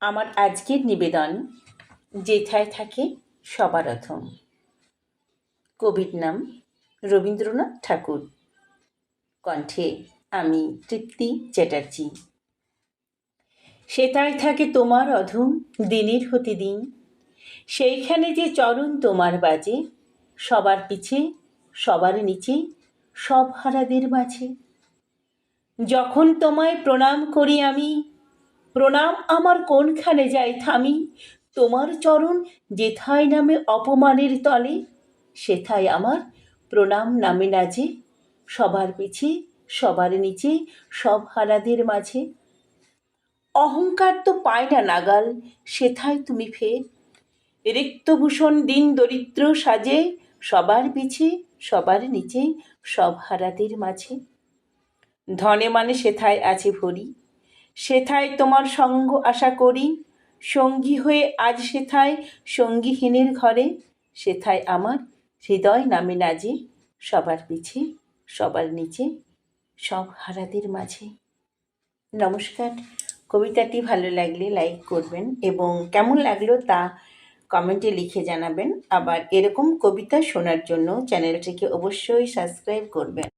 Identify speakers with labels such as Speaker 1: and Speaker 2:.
Speaker 1: আমার আজকের নিবেদন, যেথায় থাকে সবার অধম কবির নাম রবীন্দ্রনাথ ঠাকুর। কণ্ঠে আমি তৃপ্তি চ্যাটার্জি। সেথায় থাকে তোমার অধম দিনের হতে দিন সেইখানে যে চরণ তোমার বাজে, সবার পিছে, সবার নিচে, সব হারাদের মাঝে। যখন তোমায় প্রণাম করি আমি প্রণাম আমার কোনখানে যাই থামি? তোমার চরণ যেথায় নামে অপমানের তলে, সেথায় আমার প্রণাম নামে না যে। সবার পিছে, সবার নিচে, সব হারাদের মাঝে। অহংকার তো পায় না নাগাল, সেথায় তুমি ফের? রিক্তভূষণ দিন দরিদ্র সাজে, সবার পিছে, সবার নিচে, সব হারাদের মাঝে। ধনে মানে সেথায় আছে ভরি। সেথায় তোমার সঙ্গ আশা করি। সঙ্গী হয়ে আজ সেথায় সঙ্গীহীনের ঘরে। সেথায় আমার হৃদয় নামে নাজে। সবার পিছে, সবার নিচে, সব হারাদের মাঝে। নমস্কার। কবিতাটি ভালো লাগলে লাইক করবেন এবং কেমন লাগল তা কমেন্টে লিখে জানাবেন। আবার এরকম কবিতা শোনার জন্য চ্যানেলটিকে অবশ্যই সাবস্ক্রাইব করবেন।